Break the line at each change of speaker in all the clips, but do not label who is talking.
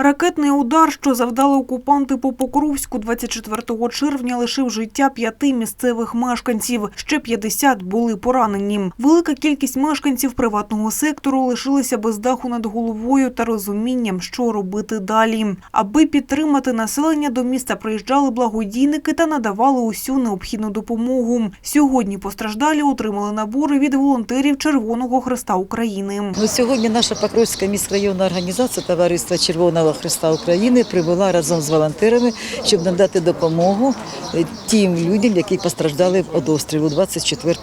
Ракетний удар, що завдали окупанти по Покровську 24 червня, лишив життя п'яти місцевих мешканців. Ще 50 були поранені. Велика кількість мешканців приватного сектору лишилися без даху над головою та розумінням, що робити далі. Аби підтримати населення, до міста приїжджали благодійники та надавали усю необхідну допомогу. Сьогодні постраждалі отримали набори від волонтерів Червоного Хреста України.
Ну, сьогодні наша Покровська міськрайонна організація Товариства Червоного Христа України прибула разом з волонтерами, щоб надати допомогу е, тим людям, які постраждали від обстрілу 24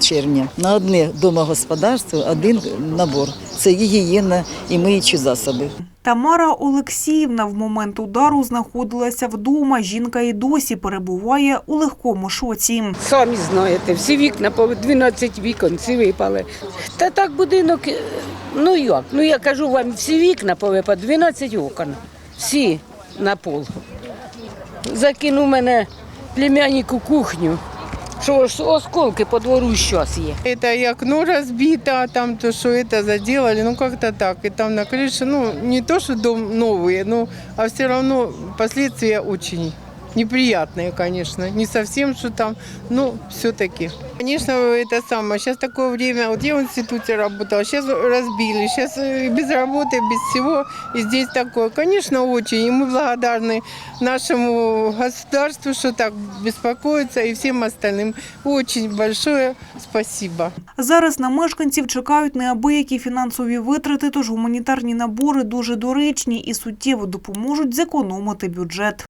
червня. На одне домогосподарство один набор. Це гігієна і миючі засоби.
Тамара Олексіївна в момент удару знаходилася вдома. Жінка і досі перебуває у легкому шоці.
Самі знаєте, всі вікна, по 12 вікон, всі випали. Та так будинок, е, ну як? Ну я кажу вам, всі вікна повипали, 12 окон. Всі на пол. Закинув мене племянник у кухню. Що ж осколки по двору щось є.
Это и окно разбито, а там то, что это заделали, ну как-то так. И там на крыше, ну не то, что дом новые, но а все равно последствия очень неприятные, конечно. Не совсем, что там, но все-таки. Конечно, это самое. Сейчас такое время. Вот я в институте работала, сейчас разбили, сейчас без работы, без всего. И здесь такое. Конечно, очень. И мы благодарны нашему государству, что так беспокоится, и всем остальным. Очень большое спасибо.
Зараз на мешканців чекають неабиякі фінансові витрати, тож гуманітарні набори дуже доречні і суттєво допоможуть зекономити бюджет.